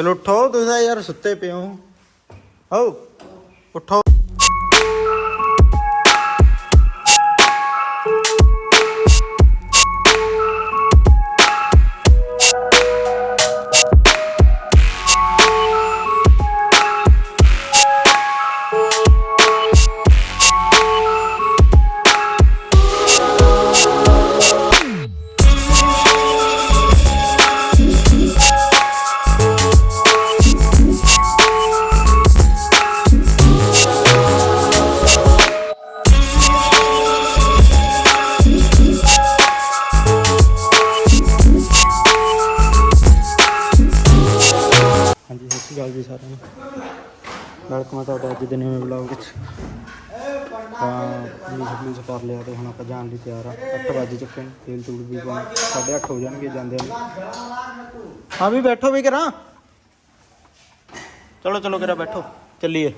ਚਲੋ ਉੱਠੋ ਤੁਸੀਂ ਤਾਂ ਯਾਰ ਸੁੱਤੇ ਪਏ ਹੋ। ਹੋ ਉੱਠੋ ਜੀ ਸਾਰਿਆਂ ਨੂੰ। ਵੈਲਕਮ ਹੈ ਤੁਹਾਡਾ ਅੱਜ ਦੇ ਨਵੇਂ ਵਲੌਗ ਵਿੱਚ। ਤਾਂ ਪਲੀਜ਼ ਪਲੀਜ਼ ਕਰ ਲਿਆ ਤੇ ਹੁਣ ਆਪਾਂ ਜਾਣ ਲਈ ਤਿਆਰ ਆ। 8 ਵਜੇ ਚੁੱਕੇ ਨੇ, ਤੇਲ ਤੂਲ ਵੀ ਪਾਉਣ। 8:30 ਹੋ ਜਾਣਗੇ ਜਾਂਦੇ ਨੂੰ। ਹਾਂ ਵੀ ਬੈਠੋ ਵੀ ਕਰਾਂ ਚਲੋ ਚਲੋ ਕਰਾ ਬੈਠੋ। ਚੱਲੀਏ।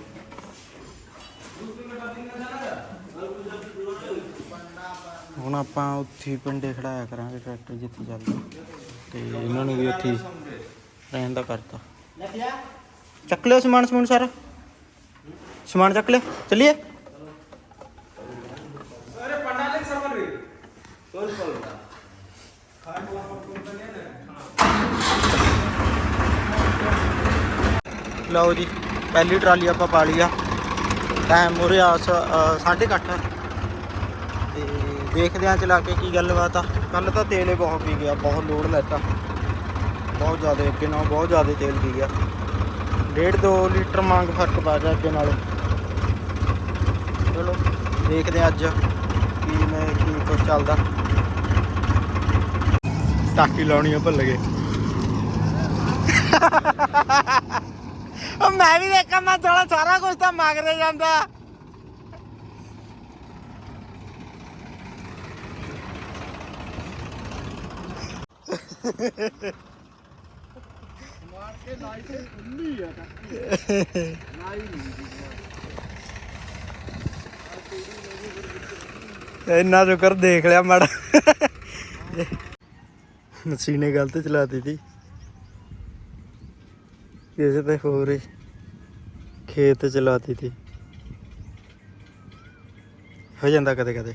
ਹੁਣ ਆਪਾਂ ਉੱਥੇ ਪਿੰਡੇ ਖੜਾਇਆ ਕਰਾਂਗੇ, ਟਰੈਕਟਰ ਜਿੱਥੇ ਚੱਲਦਾ। ਤੇ ਇਹਨਾਂ ਨੂੰ ਵੀ ਉੱਥੇ ਰਹਿਣ ਦਾ ਕਰਤਾ। ਚੱਕ ਲਿਓ ਸਮਾਨ ਸਮੂਨ ਸਾਰਾ। ਸਮਾਨ ਚੱਕ ਲਿਓ। ਚੱਲੀਏ? ਲਓ ਜੀ ਪਹਿਲੀ ਟਰਾਲੀ ਆਪਾਂ ਪਾ ਲਈ ਆ। ਟਾਈਮ ਸਾਢੇ ਕੁ ਅੱਠ। ਤੇ ਦੇਖਦੇ ਆ ਚਲਾ ਕੇ ਕੀ ਗੱਲਬਾਤ ਆ। ਕੱਲ ਤਾਂ ਤੇਲ ਹੀ ਬਹੁਤ ਪੀ ਗਿਆ ਬਹੁਤ ਲੋਡ ਲੈਤਾ। ਬਹੁਤ ਜ਼ਿਆਦਾ ਅੱਗੇ ਨਾਲ ਬਹੁਤ ਜ਼ਿਆਦਾ ਤੇਲ ਪੀ ਗਿਆ। ਡੇਢ ਦੋ ਲੀਟਰ ਮੰਗ ਫ਼ਰਕ ਪਾ ਗਿਆ ਅੱਗੇ ਨਾਲੋਂ। ਚਲੋ ਦੇਖਦੇ ਆ ਅੱਜ ਕੀ ਮੈਂ ਕੀ ਕੁਝ ਚੱਲਦਾ। ਟਾਕੀ ਲਾਉਣੀ ਆ ਭੁੱਲ ਗਏ। ਉਹ ਮੈਂ ਵੀ ਦੇਖਾਂ ਮੈਂ ਥੋੜਾ ਸਾਰਾ ਕੁਝ ਤਾਂ ਮੰਗਦੇ ਜਾਂਦਾ। ਇੰਨਾ ਸ਼ੁਕਰ ਦੇਖ ਲਿਆ ਮਾੜਾ। ਮਸ਼ੀਨੇ ਗਲਤ ਚਲਾਤੀ ਤੀ। ਕਿਸੇ ਤੇ ਹੋਰ ਹੀ ਖੇਤ ਚਲਾਤੀ ਤੀ। ਹੋ ਜਾਂਦਾ ਕਦੇ ਕਦੇ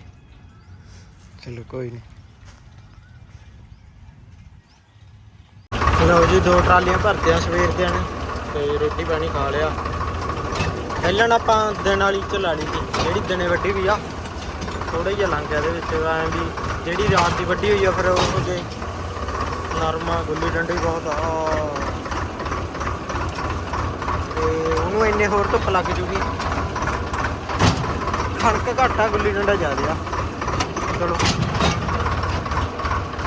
ਚਲੋ ਕੋਈ ਨਹੀਂ ਲਓ ਜੀ, ਦੋ ਟਰਾਲੀਆਂ ਭਰਤੀਆਂ ਸਵੇਰ ਦੇ ਨੇ ਤੇ ਰੋਟੀ ਪਾਣੀ ਖਾ ਲਿਆ। ਪਹਿਲਾਂ ਆਪਾਂ ਦਿਨ ਵਾਲੀ ਚਲਾ ਲਈ ਸੀ ਜਿਹੜੀ ਦਿਨੇ ਵੱਡੀ ਵੀ ਆ। ਥੋੜਾ ਜਿਹਾ ਲੰਘ ਗਿਆ ਇਹਦੇ ਵਿੱਚ, ਐ ਵੀ ਜਿਹੜੀ ਰਾਤ ਦੀ ਵੱਡੀ ਹੋਈ ਆ, ਫਿਰ ਉਹ ਜੇ ਨਰਮਾ, ਗੁੱਲੀ ਡੰਡੀ ਬਹੁਤ ਆ। ਤੇ ਉਹਨੂੰ ਇੰਨੇ ਹੋਰ ਧੁੱਪ ਲੱਗ ਜੂਗੀ। ਕਣਕ ਘੱਟ ਆ, ਗੁੱਲੀ ਡੰਡਾ ਜ਼ਿਆਦਾ ਆ। ਚਲੋ।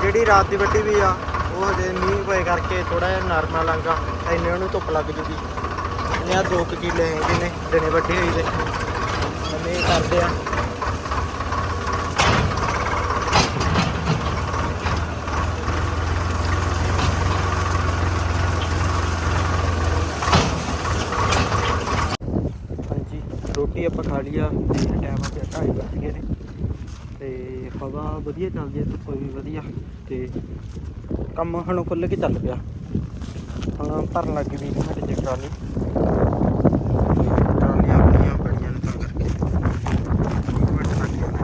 ਜਿਹੜੀ ਰਾਤ ਦੀ ਵੱਡੀ ਵੀ ਆ ਉਹ ਹਜੇ ਮੀਂਹ ਪਏ ਕਰਕੇ ਥੋੜਾ ਜਿਹਾ ਨਰਮਾ ਲੰਗਾ ਇੰਨੇ ਉਹਨੂੰ ਧੁੱਪ ਲੱਗ ਜੂਗੀ। ਇਹਨੇ ਆ 2 ਕਿੱਲੇ ਹੈਗੇ ਨੇ, ਦਿਨੇ ਵੱਡੀ ਹੋਈ ਦੇ ਇਹਨੇ ਕਰਦੇ ਆ। ਹਾਂਜੀ, ਰੋਟੀ ਆਪਾਂ ਖਾ ਲਈ ਆ। ਟਾਈਮ ਆ ਗਿਆ ਢਾਈ ਵੱਜ ਗਏ ਨੇ। ਤੇ ਹਵਾ ਵਧੀਆ ਚੱਲਦੀ ਹੈ ਧੁੱਪ ਵੀ ਵਧੀਆ। ਤੇ ਕੰਮ ਹੁਣ ਖੁੱਲ ਕੇ ਚੱਲ ਪਿਆ। ਹੁਣ ਭਰਨ ਲੱਗ ਗਈ 20 ਮਿੰਟ ਚ ਟਰਾਲੀ ਟਰਾਲੀਆਂ ਆਪਣੀਆਂ ਬੜੀਆਂ ਨੇ ਤਾਂ ਕਰਕੇ 20 ਮਿੰਟ ਲੱਗ ਗਏ ਨੇ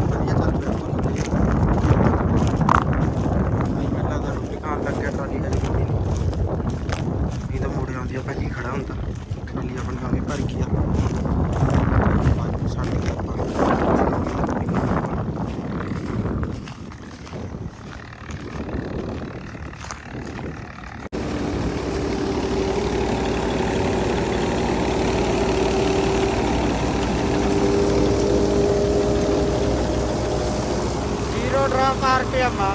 ਵਧੀਆ ਚੱਲ ਪਿਆ ਕੰਮ ਵਧੀਆ ਨਹੀਂ ਪਹਿਲਾਂ ਤਾਂ ਰੋਟੀ ਖਾਣ ਲੱਗ ਗਿਆ ਟਰਾਲੀ ਹਜੇ ਮੁੜੀ ਨਹੀਂ ਇਹ ਤਾਂ ਮੋੜੇ ਆਉਂਦੀ ਆ ਭਾਜੀ ਖੜਾ ਹੁੰਦਾ ਟਰਾਲੀ ਆਪਣੀ ਆਵੇ ਭਰ ਗਈ ਆ ਪੰਜ ਸਾਢੇ ਕੁ ਆਪਾਂ ਜ਼ੀਰੋ ਡਰਾ ਮਾਰ ਕੇ ਆਪਾਂ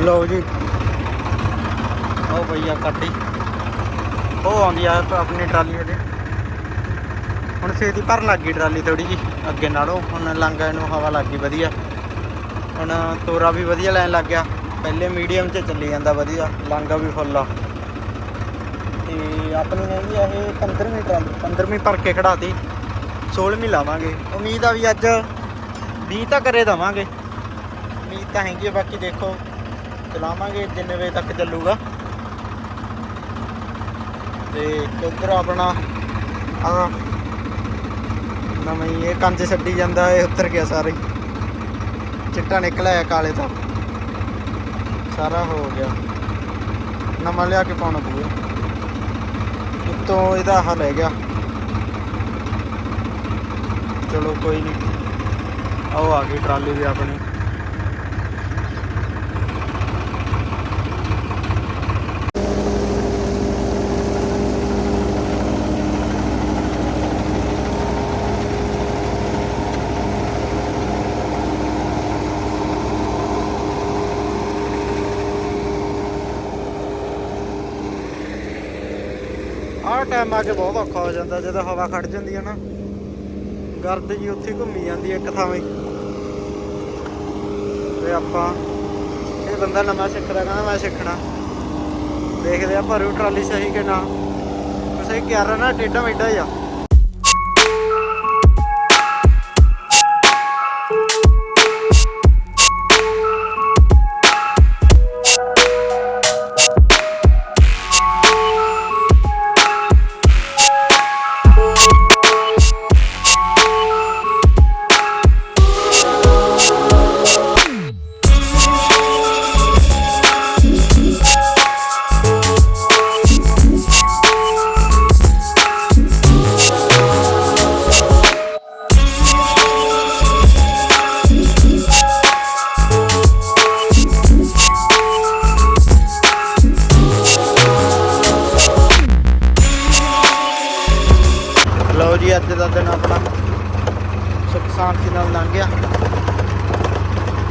ਲਓ ਜੀ। ਉਹ ਭਈਆ ਕੱਢੀ ਉਹ ਆਉਂਦੀ ਆ ਆਪਣੀ ਟਰਾਲੀ ਉਹਦੇ ਹੁਣ ਛੇਤੀ ਭਰਨ ਲੱਗ ਗਈ ਟਰਾਲੀ ਥੋੜੀ ਜੀ ਅੱਗੇ ਨਾਲੋਂ। ਹੁਣ ਲਾਂਗਾ ਨੂੰ ਹਵਾ ਲੱਗ ਗਈ ਵਧੀਆ। ਹੁਣ ਤੋਰਾ ਵੀ ਵਧੀਆ ਲੈਣ ਲੱਗ ਗਿਆ। ਪਹਿਲੇ ਮੀਡੀਅਮ 'ਚ ਚੱਲੀ ਜਾਂਦਾ ਵਧੀਆ ਲਾਂਗਾ ਵੀ ਫੁੱਲ ਆ। ਤੇ ਆਪਣੀ ਹੈਗੀ ਆ ਇਹ 15ਵੀਂ ਟਰਾਲੀ 15ਵੀਂ ਭਰ ਕੇ ਖੜਾਤੀ 16ਵੀਂ ਲਾਵਾਂਗੇ। ਉਮੀਦ ਆ ਵੀ ਅੱਜ 20 ਤਾਂ ਕਰੇ ਦਵਾਂਗੇ। ਉਮੀਦ ਤਾਂ ਹੈਗੀ ਆ, ਬਾਕੀ ਦੇਖੋ। ਚਲਾਵਾਂਗੇ ਜਿੰਨੇ ਵਜੇ ਤੱਕ ਚੱਲੂਗਾ। ਤੇ ਇੱਧਰ ਆਪਣਾ ਆ ਨਵਾਂ ਇਹ ਕੰਜ ਛੱਡੀ ਜਾਂਦਾ, ਇਹ ਉੱਤਰ ਗਿਆ ਸਾਰਾ। ਹੀ ਚਿੱਟਾ ਨਿਕਲਿਆ ਕਾਲੇ ਦਾ। ਸਾਰਾ ਹੋ ਗਿਆ। ਨਵਾਂ ਲਿਆ ਕੇ ਪਾਉਣਾ ਪਊਗਾ। ਉੱਤੋਂ ਇਹਦਾ ਹੱਲ ਹੈ ਗਿਆ। ਚਲੋ ਕੋਈ ਨਹੀਂ। ਆਓ ਆ ਗਈ ਟਰਾਲੀ ਦੇ ਆਪਣੀ। ਆਹ ਟਾਈਮ ਆ ਕੇ ਬਹੁਤ ਔਖਾ ਹੋ ਜਾਂਦਾ, ਜਦੋਂ ਹਵਾ ਖੜ ਜਾਂਦੀ ਹੈ ਨਾ। ਗਰਦ ਜੀ ਉੱਥੇ ਘੁੰਮੀ ਜਾਂਦੀ ਇੱਕ ਥਾਂ ਤੇ ਆਪਾਂ, ਇਹ ਬੰਦਾ ਨਵਾਂ ਸਿੱਖਦਾ, ਕਹਿੰਦਾ ਮੈਂ ਸਿੱਖਣਾ। ਦੇਖਦੇ ਆ ਭਰੂ ਟਰਾਲੀ ਸਹੀ ਕਿ ਨਾ। ਸਹੀ ਕਿਆਰਾ ਨਾ ਟੇਡਾ ਮੇਡਾ ਜਾ ਲਓ ਅੱਜ ਦਾ ਦਿਨ ਆਪਣਾ ਸੁੱਖ ਸ਼ਾਂਤੀ ਨਾਲ ਲੰਘ ਗਿਆ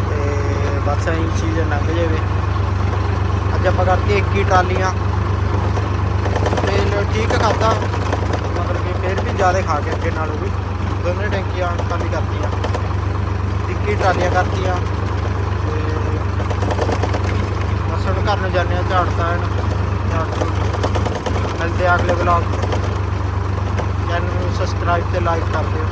ਤੇ ਬਸ ਐਂ ਚੀਜ਼ ਲੰਘ ਜਾਵੇ। ਅੱਜ ਆਪਾਂ ਕਰਤੀ ਇੱਕ ਹੀ ਟਰਾਲੀਆਂ। ਤੇ ਠੀਕ ਖਾਦਾ ਮਤਲਬ ਕਿ ਫਿਰ ਵੀ ਜ਼ਿਆਦਾ ਖਾ ਕੇ ਅੱਗੇ ਨਾਲੋਂ ਵੀ। ਦੋਨੇ ਟੈਂਕੀਆਂ ਖਾਲੀ ਕਰਤੀਆਂ। ਇੱਕ ਹੀ ਟਰਾਲੀਆਂ ਕਰਤੀਆਂ ਤੇ ਬਸ ਹੁਣ ਘਰ ਨੂੰ ਜਾਂਦੇ ਆ ਝਾੜਤਾ ਇਹਨੂੰ ਝਾੜ ਮਿਲਦੇ ਆ ਅਗਲੇ ਵਲੌਗ ਚੈਨਲ ਨੂੰ ਸਬਸਕ੍ਰਾਈਬ ਤੇ ਲਾਈਕ ਕਰ ਦਿਓ